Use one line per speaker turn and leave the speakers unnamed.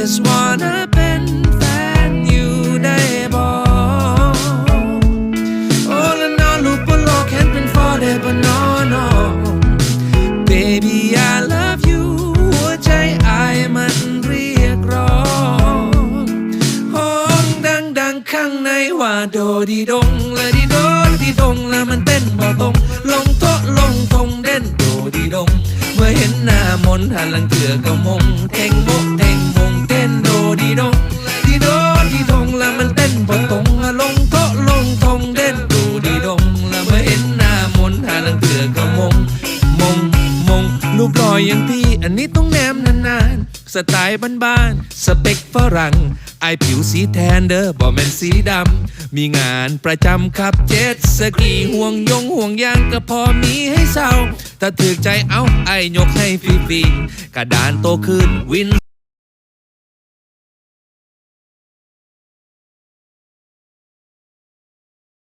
just wanna เป็นแฟนอยู่ได้บอกโอ้แล้วนอนลูกบนโลกเห็นเป็น forever no no baby I love you หัวใจไอมันเรียกร้องห้องดังดังข้างในว่าโดดีดงและดีโดดีดงแล้วมันเต้นบ่ตรงลงโต๊ะลงทงเด่นโดดีดงเมื่อเห็นหน้ามนหันหลังเถื่อก็มงเทงโมกเทงม รูปรอยอย่างพี่อันนี้ต้องแนมนานๆ สไตล์บ้านๆ สเปคฝรั่ง ไอผิวสีแทนเดอร์บ่แมนสีดำ มีงานประจำขับเจ็ตสกีห่วงยงห่วงยางก็พอมีให้เศร้า ถ้าถือใจเอาไอายยกให้ฟรีๆกระดานโตขึ้นวิน